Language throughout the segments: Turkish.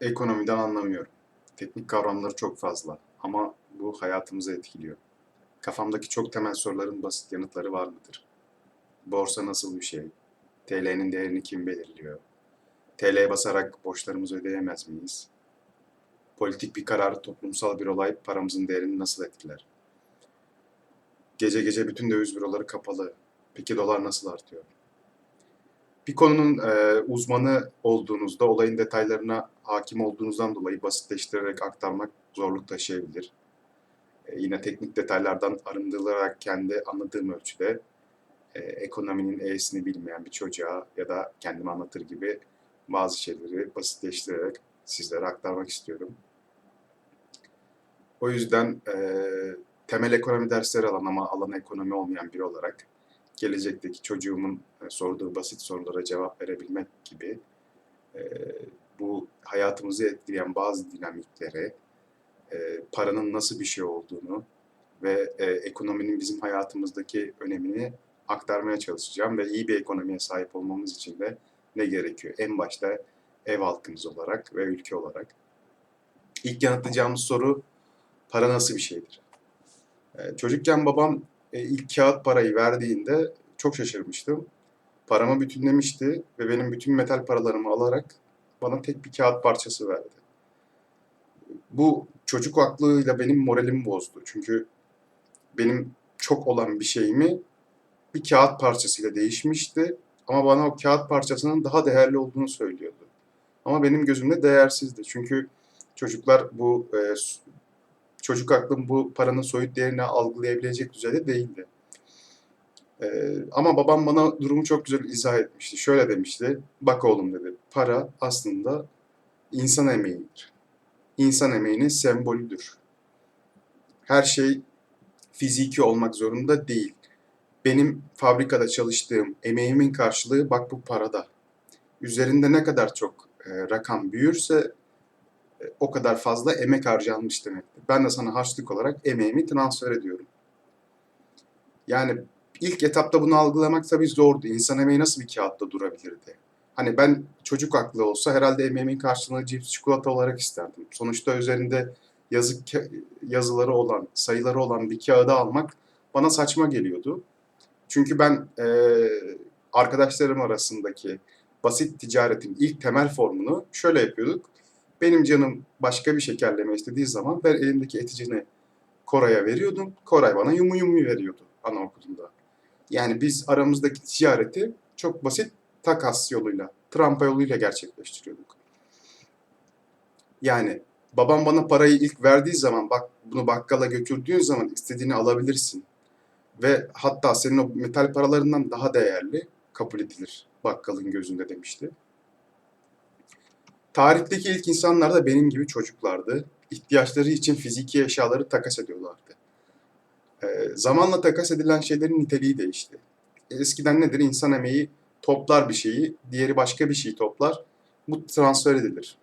Ekonomiden anlamıyorum. Teknik kavramları çok fazla ama bu hayatımızı etkiliyor. Kafamdaki çok temel soruların basit yanıtları var mıdır? Borsa nasıl bir şey? TL'nin değerini kim belirliyor? TL'ye basarak borçlarımızı ödeyemez miyiz? Politik bir karar, toplumsal bir olay paramızın değerini nasıl etkiler? Gece gece bütün döviz büroları kapalı. Peki dolar nasıl artıyor? Bir konunun e, uzmanı olduğunuzda olayın detaylarına hakim olduğunuzdan dolayı basitleştirerek aktarmak zorluk taşıyabilir. E, yine teknik detaylardan arındırılarak kendi anladığım ölçüde e, ekonominin E'sini bilmeyen bir çocuğa ya da kendime anlatır gibi bazı şeyleri basitleştirerek sizlere aktarmak istiyorum. O yüzden e, temel ekonomi dersleri alan ama alan ekonomi olmayan biri olarak gelecekteki çocuğumun e, sorduğu basit sorulara cevap verebilmek gibi e, bu hayatımızı etkileyen bazı dinamikleri, e, paranın nasıl bir şey olduğunu ve e, ekonominin bizim hayatımızdaki önemini aktarmaya çalışacağım ve iyi bir ekonomiye sahip olmamız için de ne gerekiyor? En başta ev halkımız olarak ve ülke olarak. İlk yanıtlayacağımız soru para nasıl bir şeydir? E, çocukken babam e, ilk kağıt parayı verdiğinde çok şaşırmıştım. Paramı bütünlemişti ve benim bütün metal paralarımı alarak bana tek bir kağıt parçası verdi. Bu çocuk aklıyla benim moralimi bozdu. Çünkü benim çok olan bir şeyimi bir kağıt parçasıyla değişmişti. Ama bana o kağıt parçasının daha değerli olduğunu söylüyordu. Ama benim gözümde değersizdi. Çünkü çocuklar bu e, çocuk aklım bu paranın soyut değerini algılayabilecek düzeyde değildi. Ee, ama babam bana durumu çok güzel izah etmişti. Şöyle demişti, bak oğlum dedi, para aslında insan emeğidir. İnsan emeğinin sembolüdür. Her şey fiziki olmak zorunda değil. Benim fabrikada çalıştığım emeğimin karşılığı bak bu parada. Üzerinde ne kadar çok e, rakam büyürse e, o kadar fazla emek harcanmış demektir. Ben de sana harçlık olarak emeğimi transfer ediyorum. Yani ilk etapta bunu algılamak tabii zordu. İnsan emeği nasıl bir kağıtta durabilirdi? Hani ben çocuk aklı olsa herhalde emeğimin karşılığını cips çikolata olarak isterdim. Sonuçta üzerinde yazı yazıları olan, sayıları olan bir kağıdı almak bana saçma geliyordu. Çünkü ben e, arkadaşlarım arasındaki basit ticaretin ilk temel formunu şöyle yapıyorduk. Benim canım başka bir şekerleme istediği zaman ben elimdeki eticini Koray'a veriyordum. Koray bana yumu yumu veriyordu anaokulunda. Yani biz aramızdaki ticareti çok basit takas yoluyla, trampa yoluyla gerçekleştiriyorduk. Yani babam bana parayı ilk verdiği zaman bak bunu bakkala götürdüğün zaman istediğini alabilirsin. Ve hatta senin o metal paralarından daha değerli kabul edilir bakkalın gözünde demişti. Tarihteki ilk insanlar da benim gibi çocuklardı. İhtiyaçları için fiziki eşyaları takas ediyorlardı. Ee, zamanla takas edilen şeylerin niteliği değişti. Eskiden nedir? İnsan emeği toplar bir şeyi, diğeri başka bir şeyi toplar. Bu transfer edilir.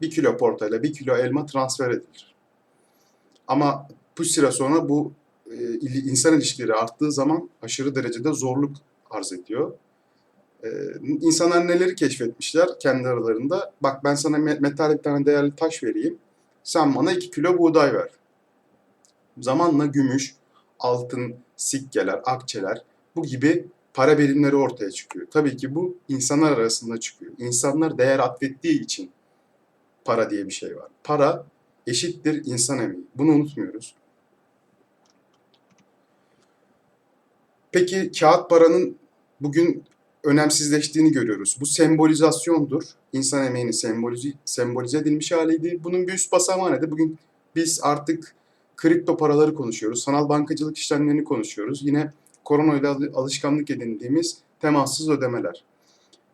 Bir kilo portayla bir kilo elma transfer edilir. Ama bu süre sonra bu e, insan ilişkileri arttığı zaman aşırı derecede zorluk arz ediyor. Ee, insanlar neleri keşfetmişler kendi aralarında? Bak ben sana metal bir tane değerli taş vereyim. Sen bana 2 kilo buğday ver. Zamanla gümüş, altın, sikkeler, akçeler bu gibi para birimleri ortaya çıkıyor. Tabii ki bu insanlar arasında çıkıyor. İnsanlar değer atfettiği için para diye bir şey var. Para eşittir insan emeği. Bunu unutmuyoruz. Peki kağıt paranın bugün önemsizleştiğini görüyoruz. Bu sembolizasyondur. İnsan emeğinin sembolize, sembolize edilmiş haliydi. Bunun bir üst basamağı nedir? Bugün biz artık kripto paraları konuşuyoruz. Sanal bankacılık işlemlerini konuşuyoruz. Yine koronayla alışkanlık edindiğimiz temassız ödemeler.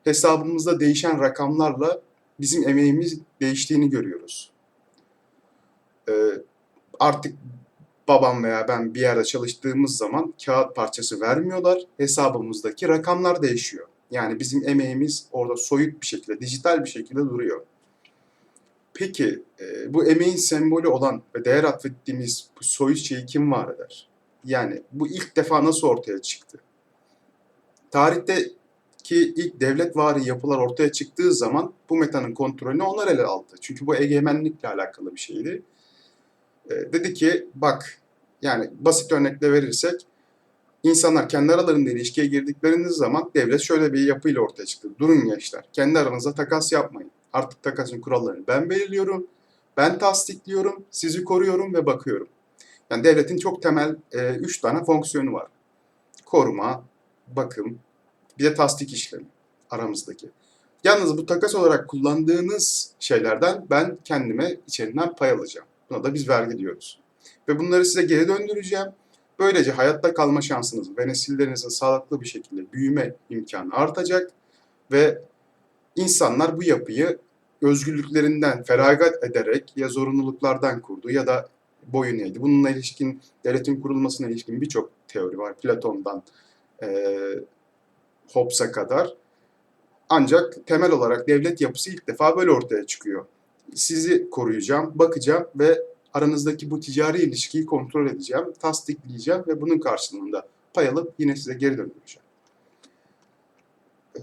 Hesabımızda değişen rakamlarla bizim emeğimiz değiştiğini görüyoruz. Ee, artık babam veya ben bir yerde çalıştığımız zaman kağıt parçası vermiyorlar. Hesabımızdaki rakamlar değişiyor. Yani bizim emeğimiz orada soyut bir şekilde, dijital bir şekilde duruyor. Peki e, bu emeğin sembolü olan ve değer atfettiğimiz bu soyut şeyi kim var eder? Yani bu ilk defa nasıl ortaya çıktı? Tarihte ki ilk devlet vari yapılar ortaya çıktığı zaman bu metanın kontrolünü onlar ele aldı. Çünkü bu egemenlikle alakalı bir şeydi. E, dedi ki bak yani basit örnekle verirsek insanlar kendi aralarında ilişkiye girdikleriniz zaman devlet şöyle bir yapıyla ortaya çıktı. Durun gençler kendi aranızda takas yapmayın. Artık takasın kurallarını ben belirliyorum. Ben tasdikliyorum, sizi koruyorum ve bakıyorum. Yani devletin çok temel e, üç tane fonksiyonu var. Koruma, bakım, bir de tasdik işlemi aramızdaki. Yalnız bu takas olarak kullandığınız şeylerden ben kendime içerinden pay alacağım. Buna da biz vergi diyoruz. Ve bunları size geri döndüreceğim. Böylece hayatta kalma şansınız ve nesillerinizin sağlıklı bir şekilde büyüme imkanı artacak ve insanlar bu yapıyı özgürlüklerinden feragat ederek ya zorunluluklardan kurdu ya da boyun eğdi. Bununla ilişkin devletin kurulmasına ilişkin birçok teori var. Platon'dan e, Hobbes'a kadar. Ancak temel olarak devlet yapısı ilk defa böyle ortaya çıkıyor. Sizi koruyacağım, bakacağım ve aranızdaki bu ticari ilişkiyi kontrol edeceğim, tasdikleyeceğim ve bunun karşılığında pay alıp yine size geri döndüreceğim. Ee,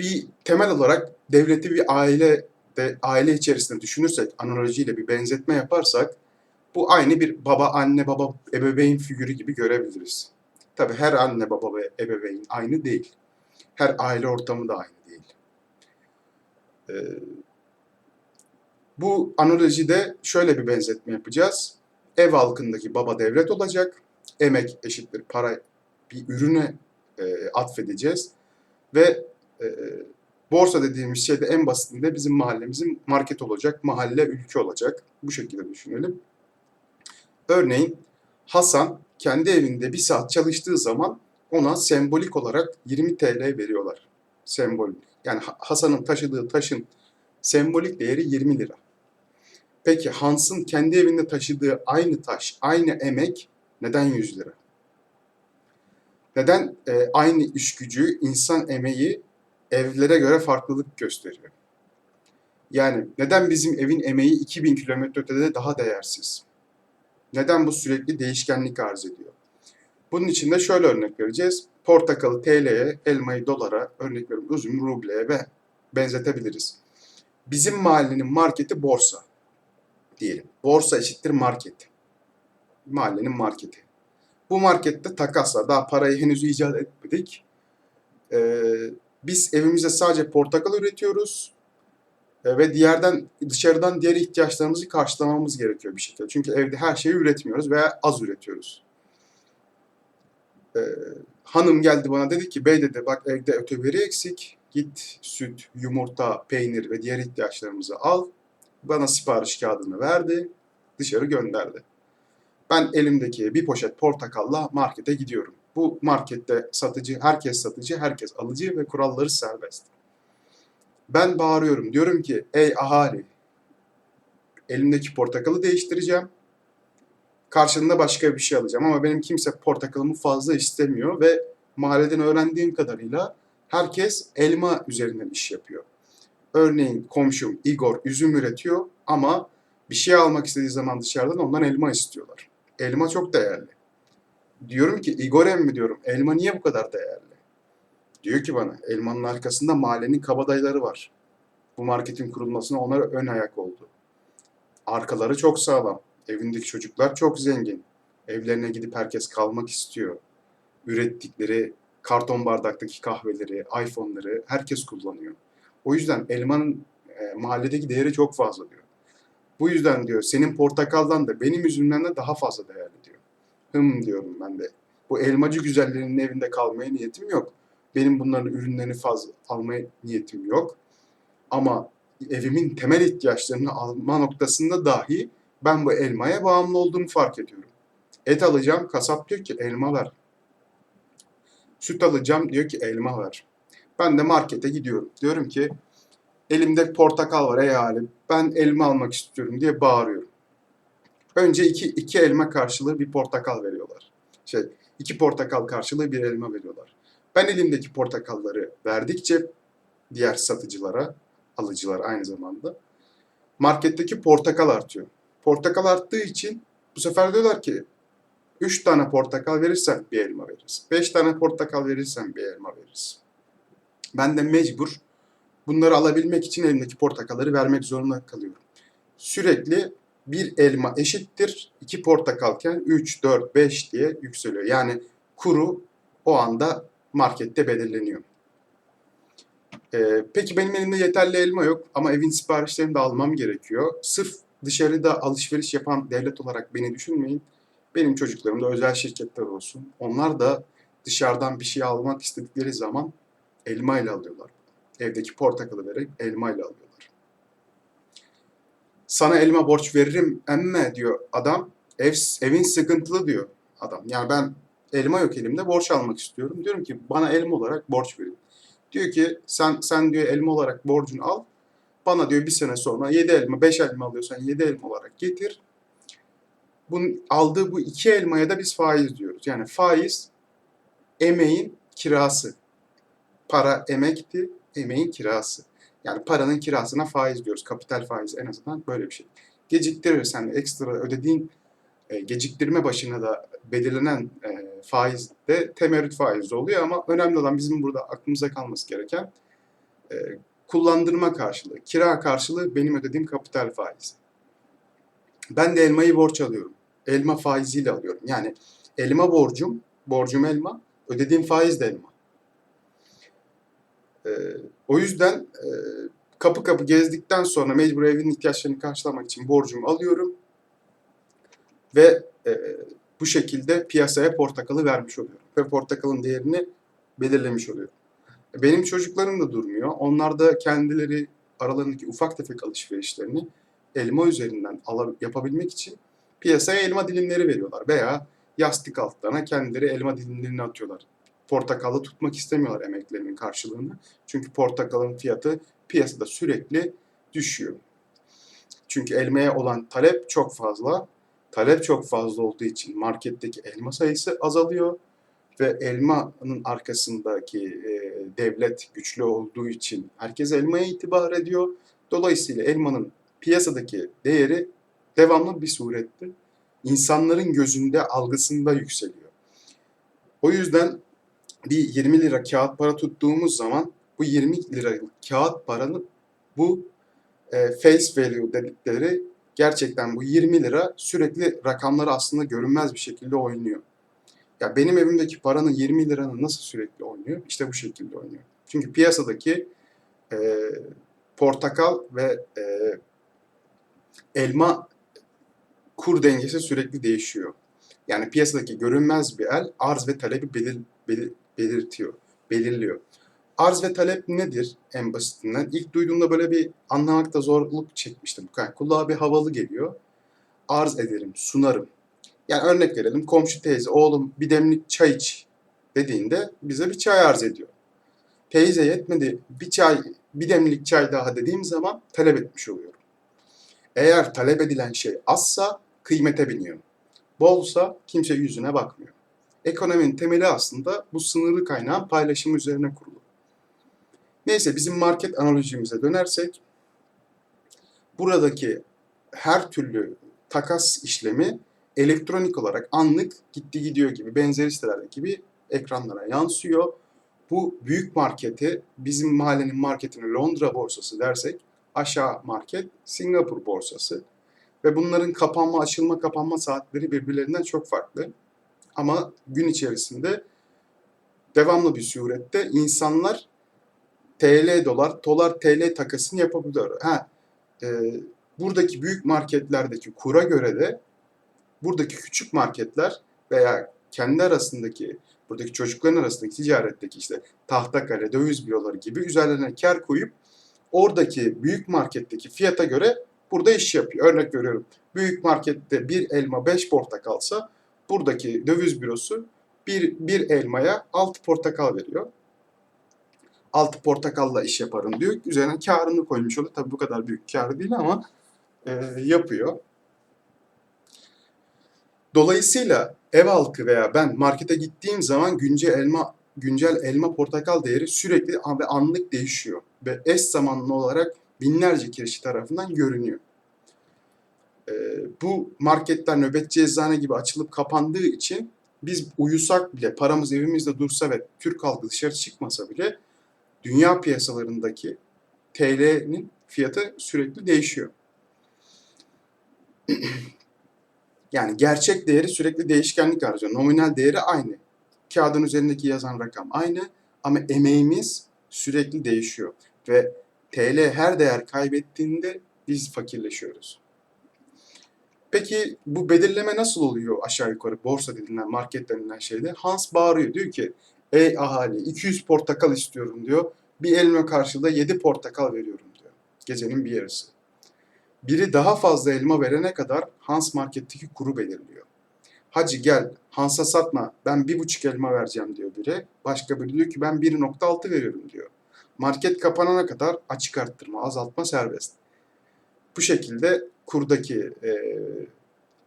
bir temel olarak devleti bir aile de aile içerisinde düşünürsek, analojiyle bir benzetme yaparsak bu aynı bir baba, anne, baba, ebeveyn figürü gibi görebiliriz. Tabi her anne, baba ve ebeveyn aynı değil. Her aile ortamı da aynı değil. Ee, bu analojide şöyle bir benzetme yapacağız. Ev halkındaki baba devlet olacak. Emek eşittir para bir ürüne e, atfedeceğiz. Ve e, borsa dediğimiz şey de en basitinde bizim mahallemizin market olacak, mahalle ülke olacak. Bu şekilde düşünelim. Örneğin Hasan kendi evinde bir saat çalıştığı zaman ona sembolik olarak 20 TL veriyorlar. Sembol. Yani Hasan'ın taşıdığı taşın sembolik değeri 20 lira. Peki Hans'ın kendi evinde taşıdığı aynı taş, aynı emek neden 100 lira? Neden e, aynı iş gücü, insan emeği evlere göre farklılık gösteriyor? Yani neden bizim evin emeği 2000 kilometre ötede daha değersiz? Neden bu sürekli değişkenlik arz ediyor? Bunun için de şöyle örnek vereceğiz. Portakalı TL'ye, elmayı dolara, örnek veriyorum üzüm rubleye ve benzetebiliriz. Bizim mahallenin marketi borsa diyelim. Borsa eşittir market. Mahallenin marketi. Bu markette takasla daha parayı henüz icat etmedik. Ee, biz evimizde sadece portakal üretiyoruz e, ve diğerden dışarıdan diğer ihtiyaçlarımızı karşılamamız gerekiyor bir şekilde. Çünkü evde her şeyi üretmiyoruz veya az üretiyoruz. Ee, hanım geldi bana dedi ki bey dedi bak evde öteberi eksik. Git süt, yumurta, peynir ve diğer ihtiyaçlarımızı al. Bana sipariş kağıdını verdi. Dışarı gönderdi. Ben elimdeki bir poşet portakalla markete gidiyorum. Bu markette satıcı, herkes satıcı, herkes alıcı ve kuralları serbest. Ben bağırıyorum. Diyorum ki ey ahali elimdeki portakalı değiştireceğim. Karşılığında başka bir şey alacağım ama benim kimse portakalımı fazla istemiyor ve mahalleden öğrendiğim kadarıyla herkes elma üzerinden iş yapıyor. Örneğin komşum Igor üzüm üretiyor ama bir şey almak istediği zaman dışarıdan ondan elma istiyorlar. Elma çok değerli. Diyorum ki Igor emmi diyorum elma niye bu kadar değerli? Diyor ki bana elmanın arkasında mahallenin kabadayıları var. Bu marketin kurulmasına onlar ön ayak oldu. Arkaları çok sağlam. Evindeki çocuklar çok zengin. Evlerine gidip herkes kalmak istiyor. Ürettikleri karton bardaktaki kahveleri, iPhone'ları herkes kullanıyor. O yüzden elmanın e, mahalledeki değeri çok fazla diyor. Bu yüzden diyor senin portakaldan da benim üzümden de daha fazla değerli. Hım diyorum ben de. Bu elmacı güzellerinin evinde kalmaya niyetim yok. Benim bunların ürünlerini fazla almaya niyetim yok. Ama evimin temel ihtiyaçlarını alma noktasında dahi ben bu elmaya bağımlı olduğumu fark ediyorum. Et alacağım, kasap diyor ki elma ver. Süt alacağım diyor ki elma ver. Ben de markete gidiyorum. Diyorum ki elimde portakal var ey halim. Ben elma almak istiyorum diye bağırıyorum. Önce iki, iki elma karşılığı bir portakal veriyorlar. Şey, iki portakal karşılığı bir elma veriyorlar. Ben elimdeki portakalları verdikçe diğer satıcılara, alıcılar aynı zamanda marketteki portakal artıyor. Portakal arttığı için bu sefer diyorlar ki 3 tane portakal verirsen bir elma veririz. 5 tane portakal verirsen bir elma veririz. Ben de mecbur bunları alabilmek için elimdeki portakalları vermek zorunda kalıyorum. Sürekli bir elma eşittir 2 portakalken 3, 4, 5 diye yükseliyor. Yani kuru o anda markette belirleniyor. Ee, peki benim elimde yeterli elma yok ama evin siparişlerini de almam gerekiyor. Sırf dışarıda alışveriş yapan devlet olarak beni düşünmeyin. Benim çocuklarım da özel şirketler olsun. Onlar da dışarıdan bir şey almak istedikleri zaman elma ile alıyorlar. Evdeki portakalı vererek elma ile alıyorlar. Sana elma borç veririm emme diyor adam. Ev, evin sıkıntılı diyor adam. Yani ben elma yok elimde borç almak istiyorum. Diyorum ki bana elma olarak borç verin. Diyor ki sen sen diyor elma olarak borcunu al. Bana diyor bir sene sonra 7 elma 5 elma alıyorsan 7 elma olarak getir. Bunun aldığı bu iki elmaya da biz faiz diyoruz. Yani faiz emeğin kirası. Para emekti, emeğin kirası. Yani paranın kirasına faiz diyoruz. Kapital faiz en azından böyle bir şey. Geciktirirsen ekstra ödediğin e, geciktirme başına da belirlenen e, faiz de temerrüt faizi oluyor ama önemli olan bizim burada aklımıza kalması gereken e, kullandırma karşılığı, kira karşılığı benim ödediğim kapital faizi. Ben de elmayı borç alıyorum. Elma faiziyle alıyorum. Yani elma borcum, borcum elma, ödediğim faiz de elma. E, o yüzden e, kapı kapı gezdikten sonra mecbur evin ihtiyaçlarını karşılamak için borcumu alıyorum ve e, bu şekilde piyasaya portakalı vermiş oluyorum. Ve portakalın değerini belirlemiş oluyorum. Benim çocuklarım da durmuyor. Onlar da kendileri aralarındaki ufak tefek alışverişlerini elma üzerinden yapabilmek için piyasaya elma dilimleri veriyorlar. Veya yastık altlarına kendileri elma dilimlerini atıyorlar. Portakalı tutmak istemiyorlar emeklerinin karşılığını. Çünkü portakalın fiyatı piyasada sürekli düşüyor. Çünkü elmaya olan talep çok fazla talep çok fazla olduğu için marketteki elma sayısı azalıyor ve elmanın arkasındaki e, devlet güçlü olduğu için herkes elmaya itibar ediyor. Dolayısıyla elmanın piyasadaki değeri devamlı bir surette insanların gözünde, algısında yükseliyor. O yüzden bir 20 lira kağıt para tuttuğumuz zaman bu 20 liralık kağıt paranın bu e, face value dedikleri gerçekten bu 20 lira sürekli rakamları aslında görünmez bir şekilde oynuyor. Ya benim evimdeki paranın 20 liranın nasıl sürekli oynuyor? İşte bu şekilde oynuyor. Çünkü piyasadaki e, portakal ve e, elma kur dengesi sürekli değişiyor. Yani piyasadaki görünmez bir el arz ve talebi belir, belir, belirtiyor, belirliyor. Arz ve talep nedir en basitinden? İlk duyduğumda böyle bir anlamakta zorluk çekmiştim. Yani kulağa bir havalı geliyor. Arz ederim, sunarım. Yani örnek verelim komşu teyze oğlum bir demlik çay iç dediğinde bize bir çay arz ediyor. Teyze yetmedi bir çay bir demlik çay daha dediğim zaman talep etmiş oluyorum. Eğer talep edilen şey azsa kıymete biniyor. Bolsa kimse yüzüne bakmıyor. Ekonominin temeli aslında bu sınırlı kaynağın paylaşımı üzerine kurulu. Neyse bizim market analojimize dönersek buradaki her türlü takas işlemi elektronik olarak anlık gitti gidiyor gibi benzeri sitelerdeki gibi ekranlara yansıyor. Bu büyük marketi bizim mahallenin marketini Londra borsası dersek aşağı market Singapur borsası ve bunların kapanma açılma kapanma saatleri birbirlerinden çok farklı. Ama gün içerisinde devamlı bir surette insanlar TL dolar, dolar TL takasını yapabiliyor. Ha, e, buradaki büyük marketlerdeki kura göre de buradaki küçük marketler veya kendi arasındaki buradaki çocukların arasındaki ticaretteki işte tahtakale, döviz büroları gibi üzerlerine kar koyup oradaki büyük marketteki fiyata göre burada iş yapıyor. Örnek veriyorum. Büyük markette bir elma 5 portakalsa buradaki döviz bürosu bir, bir elmaya 6 portakal veriyor. 6 portakalla iş yaparım diyor. Üzerine karını koymuş oluyor. Tabii bu kadar büyük kar değil ama e, yapıyor. Dolayısıyla ev halkı veya ben markete gittiğim zaman güncel elma güncel elma portakal değeri sürekli ve anlık değişiyor ve eş zamanlı olarak binlerce kişi tarafından görünüyor. E, bu marketler nöbetçi eczane gibi açılıp kapandığı için biz uyusak bile, paramız evimizde dursa ve Türk halkı dışarı çıkmasa bile dünya piyasalarındaki TL'nin fiyatı sürekli değişiyor. Yani gerçek değeri sürekli değişkenlik harcıyor. Nominal değeri aynı. Kağıdın üzerindeki yazan rakam aynı ama emeğimiz sürekli değişiyor. Ve TL her değer kaybettiğinde biz fakirleşiyoruz. Peki bu belirleme nasıl oluyor aşağı yukarı borsa denilen, market denilen şeyde? Hans bağırıyor diyor ki ey ahali 200 portakal istiyorum diyor. Bir elma karşılığında 7 portakal veriyorum diyor. Gecenin bir yarısı. Biri daha fazla elma verene kadar Hans marketteki kuru belirliyor. Hacı gel Hans'a satma ben bir buçuk elma vereceğim diyor biri. Başka biri diyor ki ben 1.6 veriyorum diyor. Market kapanana kadar açık arttırma, azaltma serbest. Bu şekilde kurdaki e,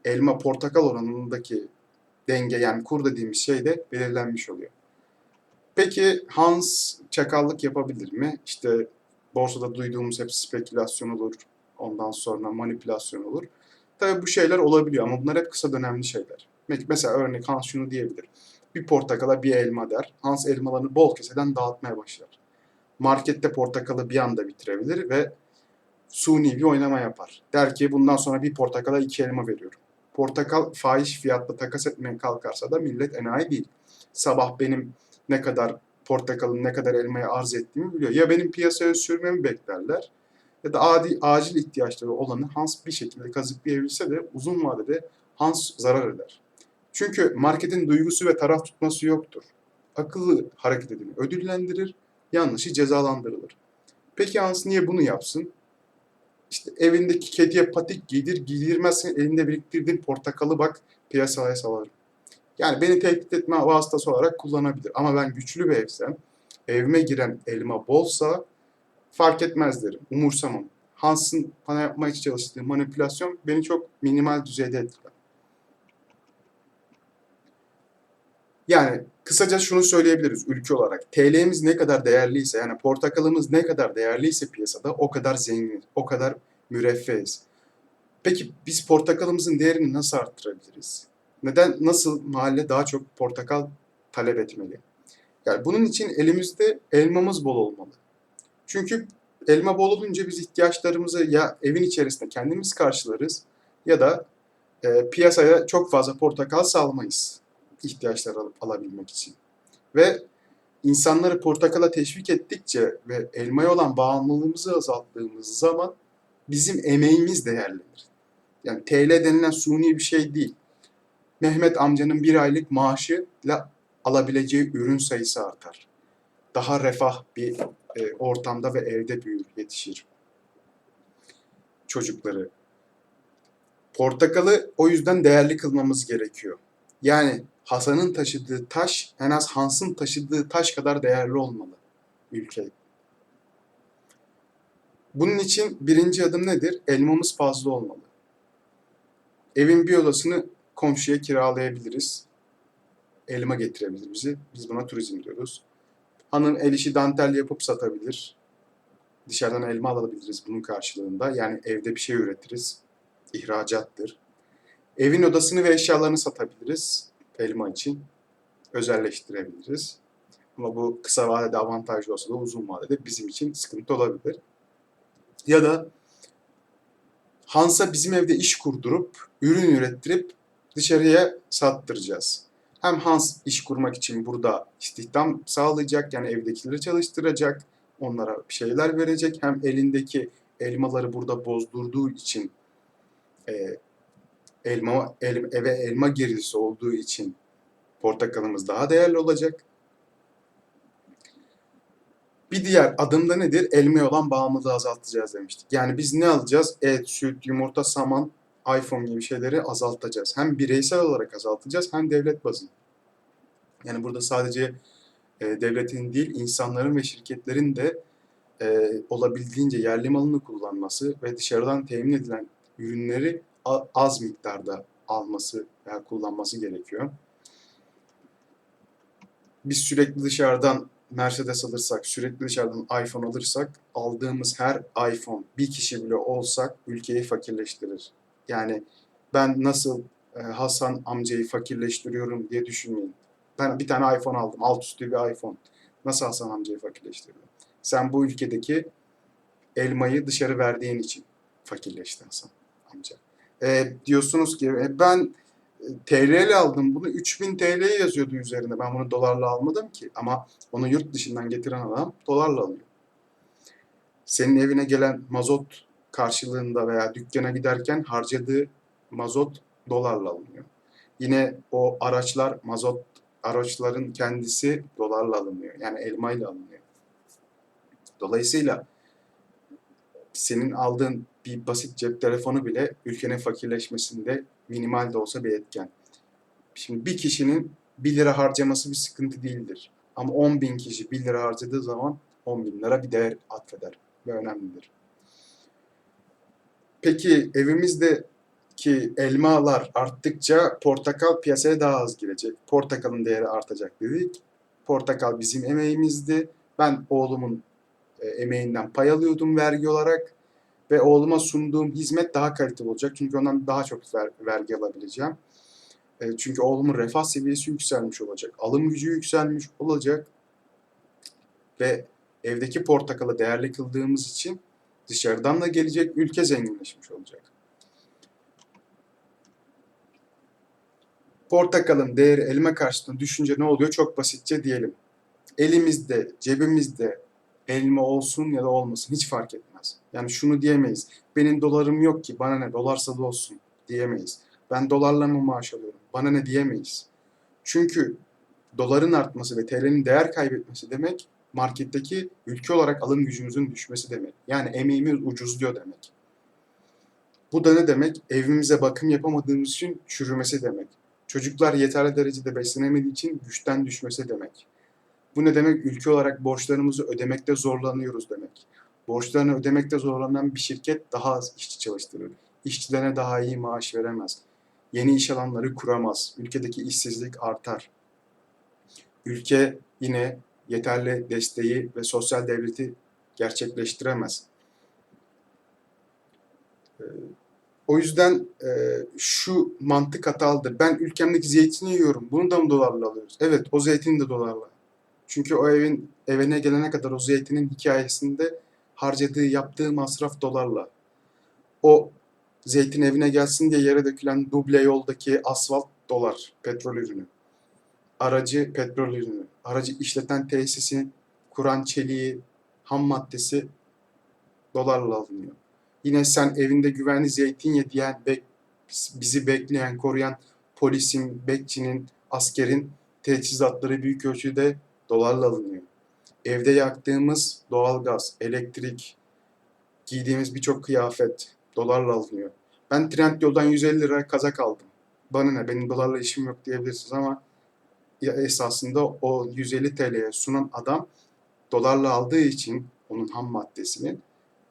elma portakal oranındaki denge yani kur dediğimiz şey de belirlenmiş oluyor. Peki Hans çakallık yapabilir mi? İşte borsada duyduğumuz hep spekülasyon olur, ondan sonra manipülasyon olur. Tabii bu şeyler olabiliyor ama bunlar hep kısa dönemli şeyler. Mesela örnek Hans şunu diyebilir. Bir portakala bir elma der. Hans elmalarını bol keseden dağıtmaya başlar. Markette portakalı bir anda bitirebilir ve suni bir oynama yapar. Der ki bundan sonra bir portakala iki elma veriyorum. Portakal fahiş fiyatla takas etmeye kalkarsa da millet enayi değil. Sabah benim ne kadar portakalın ne kadar elmaya arz ettiğimi biliyor. Ya benim piyasaya sürmemi beklerler ya da adi, acil ihtiyaçları olanı Hans bir şekilde kazıklayabilse de uzun vadede Hans zarar eder. Çünkü marketin duygusu ve taraf tutması yoktur. Akıllı hareket edeni ödüllendirir, yanlışı cezalandırılır. Peki Hans niye bunu yapsın? İşte evindeki kediye patik giydir, giydirmezsen elinde biriktirdiğin portakalı bak piyasaya salarım. Yani beni tehdit etme vasıtası olarak kullanabilir. Ama ben güçlü bir evsem, evime giren elma bolsa fark etmez derim. Umursamam. Hans'ın bana yapmaya çalıştığı manipülasyon beni çok minimal düzeyde etkiler. Yani kısaca şunu söyleyebiliriz ülke olarak. TL'miz ne kadar değerliyse yani portakalımız ne kadar değerliyse piyasada o kadar zengin, o kadar müreffeyiz. Peki biz portakalımızın değerini nasıl arttırabiliriz? Neden, nasıl mahalle daha çok portakal talep etmeli? Yani bunun için elimizde elmamız bol olmalı. Çünkü elma bol olunca biz ihtiyaçlarımızı ya evin içerisinde kendimiz karşılarız ya da e, piyasaya çok fazla portakal salmayız ihtiyaçları alıp alabilmek için. Ve insanları portakala teşvik ettikçe ve elmaya olan bağımlılığımızı azalttığımız zaman bizim emeğimiz değerlenir. Yani TL denilen suni bir şey değil. Mehmet amcanın bir aylık maaşıyla alabileceği ürün sayısı artar. Daha refah bir e, ortamda ve evde büyür, yetişir. Çocukları. Portakalı o yüzden değerli kılmamız gerekiyor. Yani Hasan'ın taşıdığı taş en az Hans'ın taşıdığı taş kadar değerli olmalı ülke. Bunun için birinci adım nedir? Elmamız fazla olmalı. Evin bir odasını komşuya kiralayabiliriz. Elma getirebilir bizi. Biz buna turizm diyoruz. Hanım el işi dantel yapıp satabilir. Dışarıdan elma alabiliriz bunun karşılığında. Yani evde bir şey üretiriz. İhracattır. Evin odasını ve eşyalarını satabiliriz elma için. Özelleştirebiliriz. Ama bu kısa vadede avantajlı olsa da uzun vadede bizim için sıkıntı olabilir. Ya da Hans'a bizim evde iş kurdurup, ürün ürettirip dışarıya sattıracağız. Hem Hans iş kurmak için burada istihdam sağlayacak, yani evdekileri çalıştıracak, onlara bir şeyler verecek. Hem elindeki elmaları burada bozdurduğu için e, elma el, eve elma girdisi olduğu için portakalımız daha değerli olacak. Bir diğer adımda nedir? Elmaya olan bağımlılığı azaltacağız demiştik. Yani biz ne alacağız? Et, süt, yumurta, saman, iPhone gibi şeyleri azaltacağız. Hem bireysel olarak azaltacağız hem devlet bazında. Yani burada sadece e, devletin değil, insanların ve şirketlerin de e, olabildiğince yerli malını kullanması ve dışarıdan temin edilen ürünleri az miktarda alması veya kullanması gerekiyor. Biz sürekli dışarıdan Mercedes alırsak, sürekli dışarıdan iPhone alırsak, aldığımız her iPhone bir kişi bile olsak ülkeyi fakirleştirir. Yani ben nasıl e, Hasan amcayı fakirleştiriyorum diye düşünmeyin. Ben bir tane iPhone aldım. Alt üstü bir iPhone. Nasıl Hasan amcayı fakirleştiriyorum? Sen bu ülkedeki elmayı dışarı verdiğin için fakirleştin Hasan amca. E, diyorsunuz ki e, ben e, TL ile aldım bunu 3000 TL yazıyordu üzerinde. Ben bunu dolarla almadım ki. Ama onu yurt dışından getiren adam dolarla alıyor. Senin evine gelen mazot karşılığında veya dükkana giderken harcadığı mazot dolarla alınıyor. Yine o araçlar mazot araçların kendisi dolarla alınıyor. Yani elmayla alınıyor. Dolayısıyla senin aldığın bir basit cep telefonu bile ülkenin fakirleşmesinde minimal de olsa bir etken. Şimdi bir kişinin 1 lira harcaması bir sıkıntı değildir. Ama 10 bin kişi 1 lira harcadığı zaman 10 bin lira bir değer atfeder ve önemlidir. Peki evimizdeki elmalar arttıkça portakal piyasaya daha az girecek. Portakalın değeri artacak dedik. Portakal bizim emeğimizdi. Ben oğlumun e, emeğinden pay alıyordum vergi olarak ve oğluma sunduğum hizmet daha kaliteli olacak. Çünkü ondan daha çok ver- vergi alabileceğim. E, çünkü oğlumun refah seviyesi yükselmiş olacak. Alım gücü yükselmiş olacak. Ve evdeki portakalı değerli kıldığımız için dışarıdan da gelecek ülke zenginleşmiş olacak. Portakalın değeri elma karşısında düşünce ne oluyor? Çok basitçe diyelim. Elimizde, cebimizde elma olsun ya da olmasın hiç fark etmez. Yani şunu diyemeyiz. Benim dolarım yok ki bana ne dolarsa da olsun diyemeyiz. Ben dolarla mı maaş alıyorum? Bana ne diyemeyiz. Çünkü doların artması ve TL'nin değer kaybetmesi demek marketteki ülke olarak alım gücümüzün düşmesi demek. Yani emeğimiz ucuzluyor demek. Bu da ne demek? Evimize bakım yapamadığımız için çürümesi demek. Çocuklar yeterli derecede beslenemediği için güçten düşmesi demek. Bu ne demek? Ülke olarak borçlarımızı ödemekte zorlanıyoruz demek. Borçlarını ödemekte zorlanan bir şirket daha az işçi çalıştırır. İşçilerine daha iyi maaş veremez. Yeni iş alanları kuramaz. Ülkedeki işsizlik artar. Ülke yine yeterli desteği ve sosyal devleti gerçekleştiremez. Ee, O yüzden e, şu mantık hatalıdır. Ben ülkemdeki zeytini yiyorum. Bunu da mı dolarla alıyoruz? Evet, o zeytin de dolarla. Çünkü o evin evine gelene kadar o zeytinin hikayesinde harcadığı, yaptığı masraf dolarla. O zeytin evine gelsin diye yere dökülen duble yoldaki asfalt dolar, petrol ürünü. Aracı petrol ürünü. Aracı işleten tesisi, kuran çeliği, ham maddesi dolarla alınıyor. Yine sen evinde güvenli zeytin ye diyen, bizi bekleyen, koruyan polisin, bekçinin, askerin teçhizatları büyük ölçüde dolarla alınıyor. Evde yaktığımız doğalgaz, elektrik, giydiğimiz birçok kıyafet dolarla alınıyor. Ben Trendyol'dan 150 lira kazak aldım. Bana ne benim dolarla işim yok diyebilirsiniz ama esasında o 150 TL'ye sunan adam dolarla aldığı için onun ham maddesini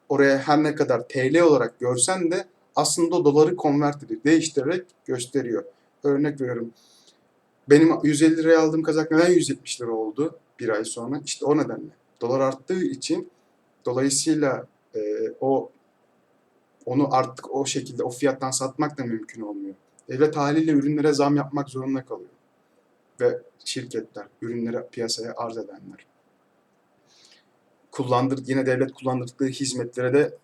oraya her ne kadar TL olarak görsen de aslında doları konvert edip değiştirerek gösteriyor. Örnek veriyorum. Benim 150 liraya aldığım kazak neden 170 lira oldu bir ay sonra? İşte o nedenle. Dolar arttığı için dolayısıyla e, o onu artık o şekilde o fiyattan satmak da mümkün olmuyor. Devlet haliyle ürünlere zam yapmak zorunda kalıyor. Ve şirketler, ürünleri piyasaya arz edenler. Kullandır, yine devlet kullandırdığı hizmetlere de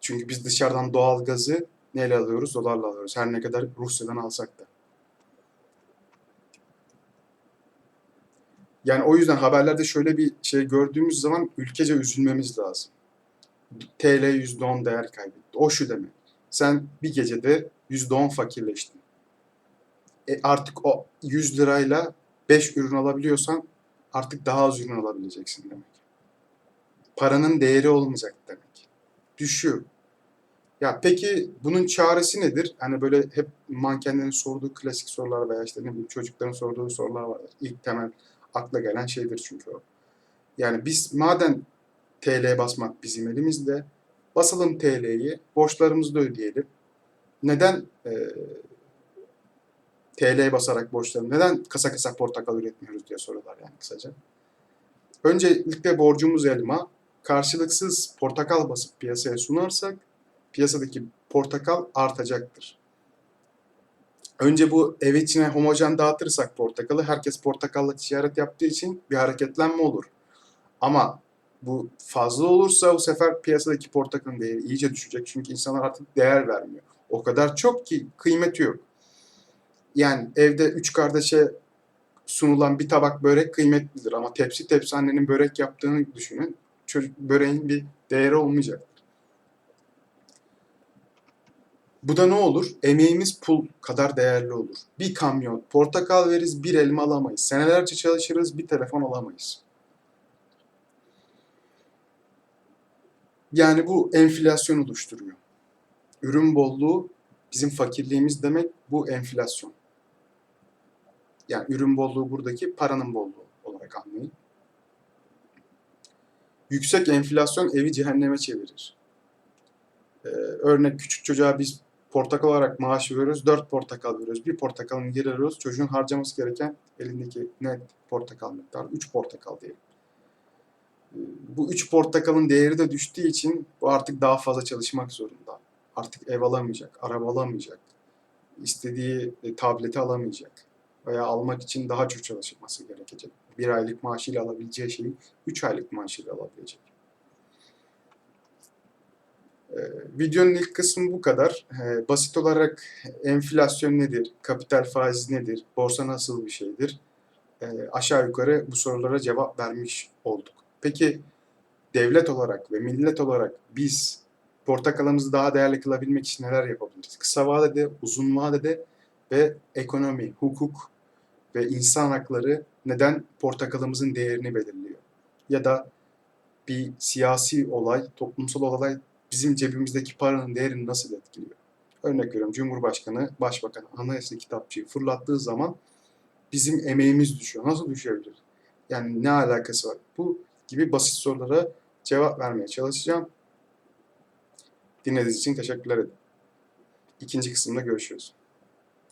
çünkü biz dışarıdan doğal gazı neyle alıyoruz? Dolarla alıyoruz. Her ne kadar Rusya'dan alsak da. Yani o yüzden haberlerde şöyle bir şey gördüğümüz zaman ülkece üzülmemiz lazım. TL %10 değer kaybetti. O şu demek. Sen bir gecede %10 fakirleştin. E artık o 100 lirayla 5 ürün alabiliyorsan artık daha az ürün alabileceksin demek. Paranın değeri olmayacak demek. Düşüyor. Ya peki bunun çaresi nedir? Hani böyle hep mankenlerin sorduğu klasik sorular veya işte ne bileyim çocukların sorduğu sorular vardır. İlk temel akla gelen şeydir çünkü o. Yani biz madem TL basmak bizim elimizde, basalım TL'yi, borçlarımızı da ödeyelim. Neden e, TL basarak borçlarını, neden kasa kasa portakal üretmiyoruz diye soruyorlar yani kısaca. Öncelikle borcumuz elma, karşılıksız portakal basıp piyasaya sunarsak, piyasadaki portakal artacaktır. Önce bu ev içine homojen dağıtırsak portakalı herkes portakalla ticaret yaptığı için bir hareketlenme olur. Ama bu fazla olursa bu sefer piyasadaki portakalın değeri iyice düşecek. Çünkü insanlar artık değer vermiyor. O kadar çok ki kıymeti yok. Yani evde üç kardeşe sunulan bir tabak börek kıymetlidir ama tepsi tepsi annenin börek yaptığını düşünün. Çocuk böreğin bir değeri olmayacak. Bu da ne olur? Emeğimiz pul kadar değerli olur. Bir kamyon portakal veririz, bir elma alamayız. Senelerce çalışırız, bir telefon alamayız. Yani bu enflasyon oluşturuyor. Ürün bolluğu bizim fakirliğimiz demek bu enflasyon. Yani ürün bolluğu buradaki paranın bolluğu olarak anlayın. Yüksek enflasyon evi cehenneme çevirir. Ee, örnek küçük çocuğa biz portakal olarak maaş veriyoruz. 4 portakal veriyoruz. Bir portakalını geri alıyoruz. Çocuğun harcaması gereken elindeki net portakal miktarı 3 portakal diyelim. Ee, Bu 3 portakalın değeri de düştüğü için bu artık daha fazla çalışmak zorunda. Artık ev alamayacak, araba alamayacak, istediği e, tableti alamayacak veya almak için daha çok çalışması gerekecek. Bir aylık maaşıyla alabileceği şeyi 3 aylık maaşıyla alabilecek. Ee, videonun ilk kısmı bu kadar. Ee, basit olarak enflasyon nedir, kapital faiz nedir, borsa nasıl bir şeydir? Ee, aşağı yukarı bu sorulara cevap vermiş olduk. Peki devlet olarak ve millet olarak biz portakalımızı daha değerli kılabilmek için neler yapabiliriz? Kısa vadede, uzun vadede ve ekonomi, hukuk ve insan hakları neden portakalımızın değerini belirliyor? Ya da bir siyasi olay, toplumsal olay bizim cebimizdeki paranın değerini nasıl etkiliyor? Örnek veriyorum Cumhurbaşkanı, Başbakan anayasa kitapçıyı fırlattığı zaman bizim emeğimiz düşüyor. Nasıl düşebilir? Yani ne alakası var? Bu gibi basit sorulara cevap vermeye çalışacağım. Dinlediğiniz için teşekkürler ederim. İkinci kısımda görüşürüz.